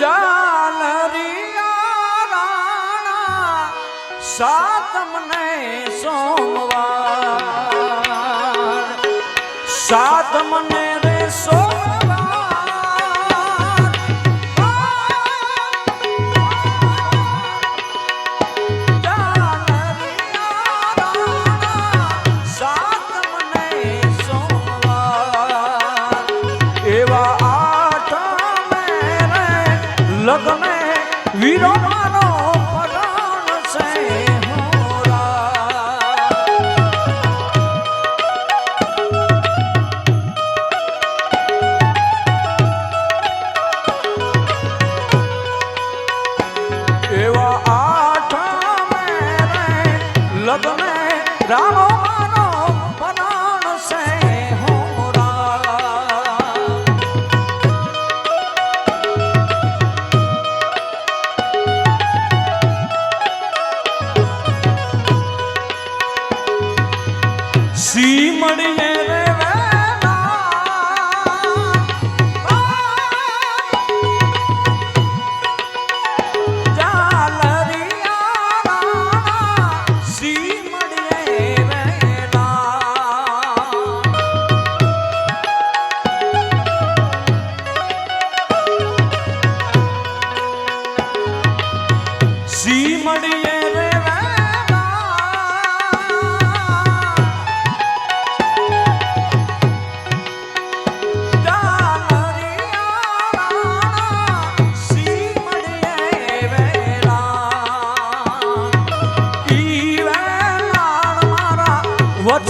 જાલરિયા રાણા સાતમને સોમવાર સાતમને લગ્ને વીરો મારો. એવા આઠમે રે લગ્ને રામો સીમડીએ રે